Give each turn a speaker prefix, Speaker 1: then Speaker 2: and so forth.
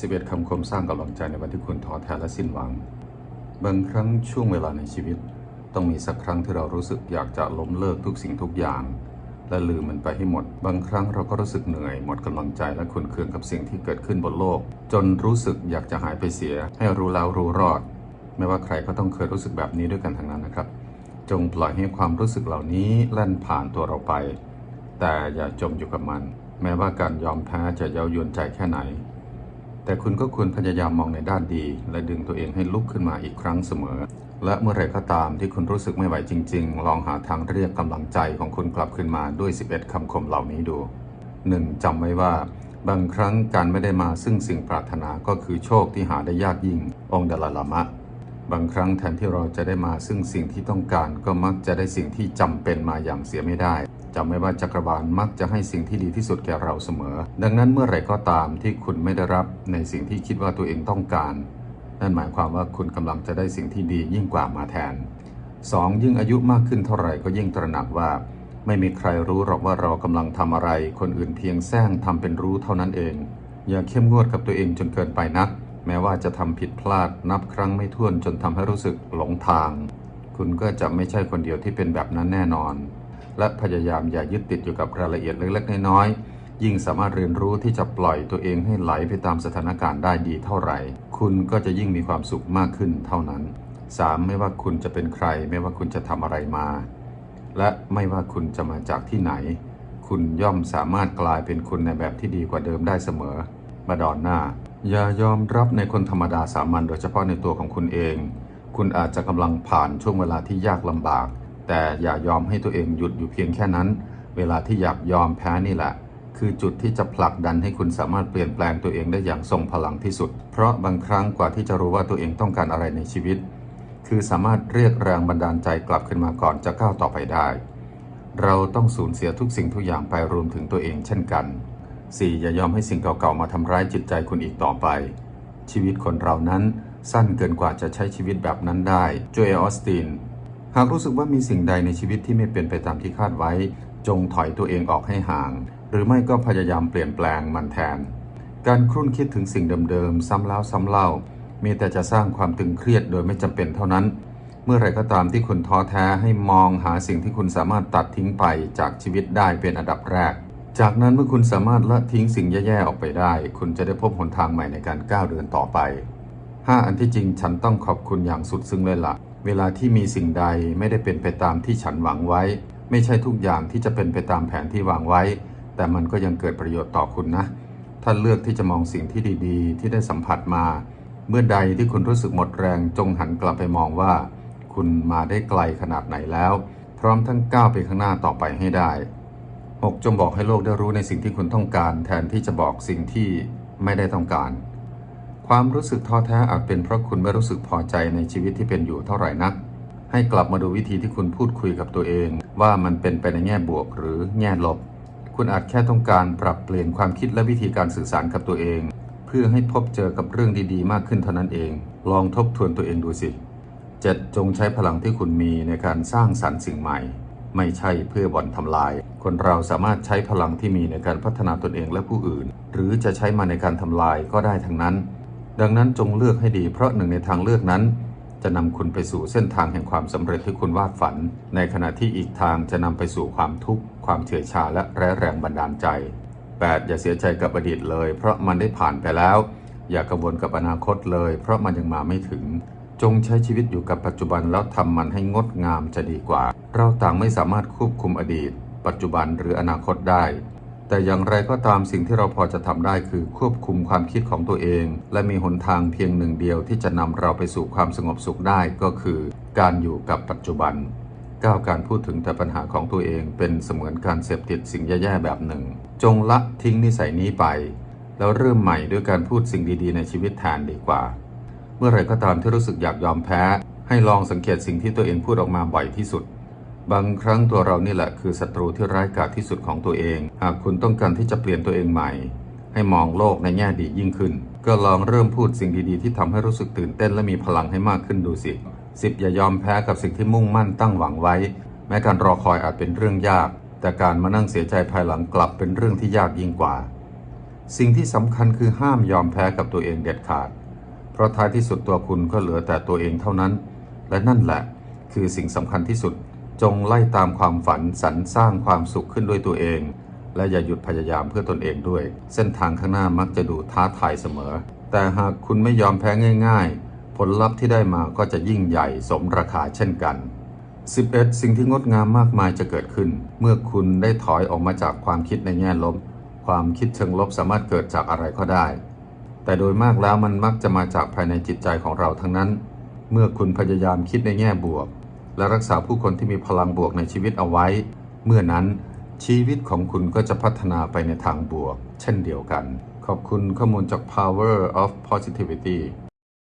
Speaker 1: 11 คำคมสร้างกำลังใจในวันที่คุณท้อแท้และสิ้นหวัง บางครั้งช่วงเวลาในชีวิต ต้องมีสักครั้งที่เรารู้สึกอยากจะล้มเลิกทุกสิ่งทุกอย่าง และลืมมันไปให้หมด บางครั้งเราก็รู้สึกเหนื่อยหมดกำลังใจและขุนเคืองกับสิ่งที่เกิดขึ้นบนโลก จนรู้สึกอยากจะหายไปเสีย ให้รู้แล้วรู้รอด ไม่ว่าใครก็ต้องเคยรู้สึกแบบนี้ด้วยกันทั้งนั้นนะครับ จงปล่อยให้ความรู้สึกเหล่านี้แล่นผ่านตัวเราไป แต่อย่าจมอยู่กับมัน แม้ว่าการยอมแพ้จะเย้ายวนใจแค่ไหน แต่คุณก็ควรพยายามมองในด้านดี และดึงตัวเองให้ลุกขึ้นมาอีกครั้งเสมอ และเมื่อไรก็ตามที่คุณรู้สึกไม่ไหวจริง ๆ ลองหาทางเรียกกำลังใจของคุณกลับขึ้นมาด้วย 11 คำคมเหล่านี้ดู 1. จำไว้ว่า บางครั้งการไม่ได้มาซึ่งสิ่งปรารถนาก็คือโชคที่หาได้ยากยิ่งองค์ดาลาลามะ บางครั้งแทนที่เราจะได้มาซึ่งสิ่งที่ต้องการก็มักจะได้สิ่งที่จำเป็นมาอย่างเสียไม่ได้จำไว้ว่าจักรวาลมักจะให้สิ่งที่ดีที่สุดแก่เราเสมอ ดังนั้นเมื่อไหร่ก็ตามที่คุณไม่ได้รับในสิ่งที่คิดว่าตัวเองต้องการ นั่นหมายความว่าคุณกำลังจะได้สิ่งที่ดียิ่งกว่ามาแทน 2. ยิ่งอายุมากขึ้นเท่าไหร่ก็ยิ่งตระหนักว่า ไม่มีใครรู้หรอกว่าเรากำลังทำอะไร คนอื่นเพียงแซงทำเป็นรู้เท่านั้นเอง อย่าเข้มงวดกับตัวเองจนเกินไปนัก แม้ว่าจะทำผิดพลาดนับครั้งไม่ถ้วนจนทำให้รู้สึกหลงทาง คุณก็จะไม่ใช่คนเดียวที่เป็นแบบนั้นแน่นอน และพยายามอย่ายึดติดอยู่กับรายละเอียดเล็กๆน้อยๆยิ่งสามารถเรียนรู้ที่จะปล่อยตัวเองให้ไหลไปตามสถานการณ์ได้ดีเท่าไหร่ คุณก็จะยิ่งมีความสุขมากขึ้นเท่านั้น 3. ไม่ว่าคุณจะเป็นใคร ไม่ว่าคุณจะทำอะไรมา และไม่ว่าคุณจะมาจากที่ไหน คุณย่อมสามารถกลายเป็นคุณในแบบที่ดีกว่าเดิมได้เสมอมาดอนหน้า อย่ายอมรับในคนธรรมดาสามัญโดยเฉพาะในตัวของคุณเอง คุณอาจจะกำลังผ่านช่วงเวลาที่ยากลำบาก แต่อย่ายอมให้ตัวเองหยุดอยู่เพียงแค่นั้น เวลาที่อยากยอมแพ้นี่แหละ คือจุดที่จะผลักดันให้คุณสามารถเปลี่ยนแปลงตัวเองได้อย่างทรงพลังที่สุด เพราะบางครั้งกว่าที่จะรู้ว่าตัวเองต้องการอะไรในชีวิต คือสามารถเรียกแรงบันดาลใจกลับขึ้นมาก่อนจะก้าวต่อไปได้ เราต้องสูญเสียทุกสิ่งทุกอย่างไปรวมถึงตัวเองเช่นกัน 4. อย่ายอมให้สิ่งเก่าๆ มาทำร้ายจิตใจคุณอีกต่อไป ชีวิตคนเรานั้นสั้นเกินกว่าจะใช้ชีวิตแบบนั้นได้โจเอลออสตินหากรู้สึกว่ามีสิ่งใดในชีวิตที่ไม่เป็นไปตามที่คาดไว้ จงถอยตัวเองออกให้ห่าง หรือไม่ก็พยายามเปลี่ยนแปลงมันแทน การครุ่นคิดถึงสิ่งเดิมๆ ซ้ำแล้วซ้ำเล่า มีแต่จะสร้างความตึงเครียดโดยไม่จำเป็นเท่านั้น เมื่อไรก็ตามที่คุณท้อแท้ให้มองหาสิ่งที่คุณสามารถตัดทิ้งไปจากชีวิตได้เป็นอันดับแรก จากนั้นเมื่อคุณสามารถละทิ้งสิ่งแย่ๆออกไปได้ คุณจะได้พบหนทางใหม่ในการก้าวเดินต่อไป 5. อันที่จริงฉันต้องขอบคุณอย่างสุดซึ้งเลยละ่ะ เวลาที่มีสิ่งใดไม่ได้เป็นไปตามที่ฉันหวังไว้ ไม่ใช่ทุกอย่างที่จะเป็นไปตามแผนที่วางไว้ แต่มันก็ยังเกิดประโยชน์ต่อคุณนะถ้าเลือกที่จะมองสิ่งที่ดีๆ ที่ได้สัมผัสมา เมื่อใดที่คุณรู้สึกหมดแรงจงหันกลับไปมองว่า คุณมาได้ไกลขนาดไหนแล้ว พร้อมทั้งก้าวไปข้างหน้าต่อไปให้ได้ 6. จงบอกให้โลกได้รู้ในสิ่งที่คุณต้องการ แทนที่จะบอกสิ่งที่ไม่ได้ต้องการ ความรู้สึกท้อแท้อาจเป็นเพราะคุณไม่รู้สึกพอใจในชีวิตที่เป็นอยู่เท่าไหร่นัก ให้กลับมาดูวิธีที่คุณพูดคุยกับตัวเอง ว่ามันเป็นไปในแง่บวกหรือแง่ลบ คุณอาจแค่ต้องการปรับเปลี่ยนความคิดและวิธีการสื่อสารกับตัวเอง เพื่อให้พบเจอกับเรื่องดีๆ มากขึ้นเท่านั้นเอง ลองทบทวนตัวเองดูสิ 7. จงใช้พลังที่คุณมีในการสร้างสรรค์สิ่งใหม่ ไม่ใช่เพื่อบ่อนทำลาย คนเราสามารถใช้พลังที่มีในการพัฒนาตนเองและผู้อื่น หรือจะใช้มันในการทำลายก็ได้ทั้งนั้น ดังนั้นจงเลือกให้ดีเพราะหนึ่งในทางเลือกนั้น จะนำคุณไปสู่เส้นทางแห่งความสำเร็จที่คุณวาดฝัน ในขณะที่อีกทางจะนำไปสู่ความทุกข์ ความเฉื่อยชาและแร้แรงบันดาลใจ 8. อย่าเสียใจกับอดีตเลย เพราะมันได้ผ่านไปแล้ว อย่ากังวลกับอนาคตเลย เพราะมันยังมาไม่ถึง จงใช้ชีวิตอยู่กับปัจจุบันแล้วทำมันให้งดงามจะดีกว่า เราต่างไม่สามารถควบคุมอดีต ปัจจุบันหรืออนาคตได้ แต่อย่างไรก็ตามสิ่งที่เราพอจะทำได้คือควบคุมความคิดของตัวเอง และมีหนทางเพียงหนึ่งเดียวที่จะนำเราไปสู่ความสงบสุขได้ก็คือ การอยู่กับปัจจุบันก้าวการพูดถึงแต่ปัญหาของตัวเองเป็นเสมือนการเสพติดสิ่งแย่ๆแบบหนึ่ง จงละทิ้งนิสัยนี้ไป แล้วเริ่มใหม่ด้วยการพูดสิ่งดีๆ ในชีวิตแทนดีกว่า เมื่อไรก็ตามที่รู้สึกอยากยอมแพ้ ให้ลองสังเกตสิ่งที่ตัวเองพูดออกมาบ่อยที่สุด บางครั้งตัวเรานี่แหละคือศัตรูที่ร้ายกาจที่สุดของตัวเอง หากคุณต้องการที่จะเปลี่ยนตัวเองใหม่ ให้มองโลกในแง่ดียิ่งขึ้น ก็ลองเริ่มพูดสิ่งดีๆ ที่ทำให้รู้สึกตื่นเต้นและมีพลังให้มากขึ้นดูสิสิบอย่ายอมแพ้กับสิ่งที่มุ่งมั่นตั้งหวังไว้ แม้การรอคอยอาจเป็นเรื่องยาก แต่การมานั่งเสียใจภายหลังกลับเป็นเรื่องที่ยากยิ่งกว่า สิ่งที่สำคัญคือห้ามยอมแพ้กับตัวเองเด็ดขาด เพราะท้ายที่สุดตัวคุณก็เหลือแต่ตัวเองเท่านั้น และนั่นแหละ คือสิ่งสำคัญที่สุดจงไล่ตามความฝันสรรสร้างความสุขขึ้นด้วยตัวเอง และอย่าหยุดพยายามเพื่อตนเองด้วย เส้นทางข้างหน้ามักจะดูท้าทายเสมอ แต่หากคุณไม่ยอมแพ้ง่าย ๆ ผลลัพธ์ที่ได้มาก็จะยิ่งใหญ่สมราคาเช่นกัน 11. สิ่งที่งดงามมากมายจะเกิดขึ้น เมื่อคุณได้ถอยออกมาจากความคิดในแง่ลบ ความคิดเชิงลบสามารถเกิดจากอะไรก็ได้ แต่โดยมากแล้วมันมักจะมาจากภายในจิตใจของเราทั้งนั้น เมื่อคุณพยายามคิดในแง่บวก และรักษาผู้คนที่มีพลังบวกในชีวิตเอาไว้ เมื่อนั้นชีวิตของคุณก็จะพัฒนาไปในทางบวก เช่นเดียวกัน ขอบคุณข้อมูลจาก Power of Positivity